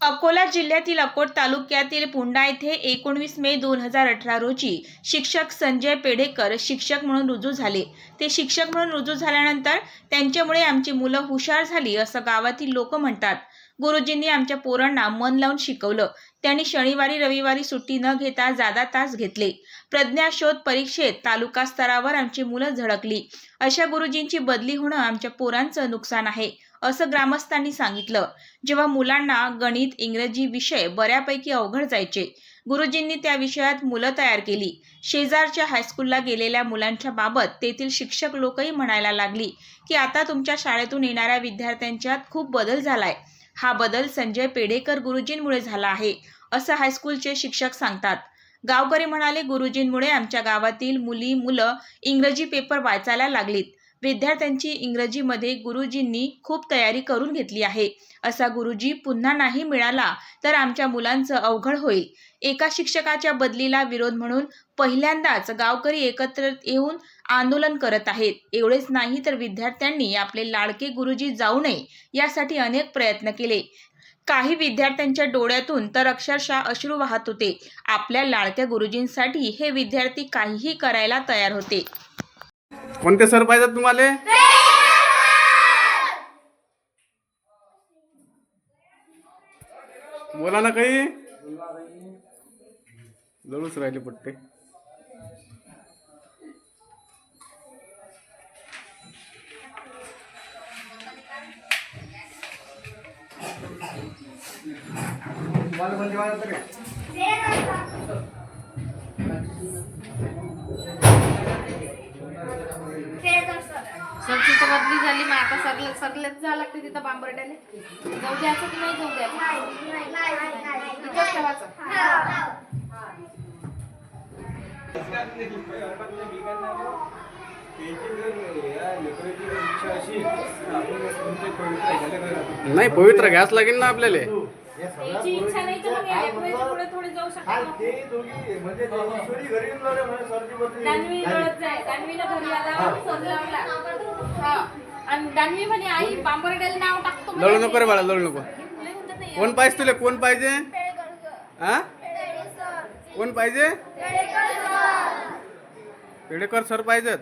अकोला जिल्ह्यातील अकोट तालुक्यातील पुंडा येथे एकोणवीस मे दोन हजार अठरा रोजी शिक्षक संजय पेढेकर शिक्षक म्हणून रुजू झाले. ते शिक्षक म्हणून रुजू झाल्यानंतर त्यांच्यामुळे आमची मुलं हुशार झाली असं गावातील लोक म्हणतात. गुरुजींनी आमच्या पोरांना मन लावून शिकवलं. त्यांनी शनिवारी रविवारी सुट्टी न घेता जादा तास घेतले. प्रज्ञाशोध परीक्षेत तालुका स्तरावर आमची मुलं झळकली. अशा गुरुजींची बदली होणं आमच्या पोरांचं नुकसान आहे. असं ग्रामस्थांनी सांगितलं. जेव्हा मुलांना गणित इंग्रजी विषय बऱ्यापैकी अवघड जायचे गुरुजींनी त्या विषयात मुलं तयार केली. शेजारच्या हायस्कूलला गेलेल्या मुलांच्या बाबत तेथील शिक्षक लोकही म्हणायला लागली की आता तुमच्या शाळेतून येणाऱ्या विद्यार्थ्यांच्यात खूप बदल झालाय. हा बदल संजय पेढेकर गुरुजींमुळे झाला आहे असं हायस्कूलचे शिक्षक सांगतात. गावकरी म्हणाले गुरुजींमुळे आमच्या गावातील मुली मुलं इंग्रजी पेपर वाचायला लागलीत. विद्यार्थ्यांची इंग्रजीमध्ये गुरुजींनी खूप तयारी करून घेतली आहे. असा गुरुजी पुन्हा नाही मिळाला तर आमच्या मुलांचं अवघड होईल. एका शिक्षकाच्या बदलीला विरोध म्हणून पहिल्यांदाच गावकरी एकत्र येऊन आंदोलन करत आहेत. एवढेच नाही तर विद्यार्थ्यांनी आपले लाडके गुरुजी जाऊ नये यासाठी अनेक प्रयत्न केले. काही विद्यार्थ्यांच्या डोळ्यातून तर अक्षरशः अश्रू वाहत होते. आपल्या लाडक्या गुरुजींसाठी हे विद्यार्थी काहीही करायला तयार होते. कोणते सर पाहिजेत तुम्हाला? बोला ना काही. जरूरच राहिले पट्टे. सर तर बदली झाली मग आता सरले सरलेच जावं लागते तिथं बांबरट्याने जाऊ द्यायचं की नाही जाऊ द्यायचं? ठेवायचं. नाही पवित्र घ्यास लागेल ना आपल्याला. याची इच्छा नाही तर मग या लेकराच्या पुढे थोडे जाऊ शकतो. दानवी रडत जाय. दानवीनं घरी आला सर लावला. हा. आणि दानवी म्हणे आई बांबरड्याला नाव टाकतो म्हणे. लढू नको रे बाळा लढू नको. म्हणतात कोण पाहिजे तुला? कोण पाहिजे? हा? कोण पाहिजे? पेडेकर सर पाहिजेत.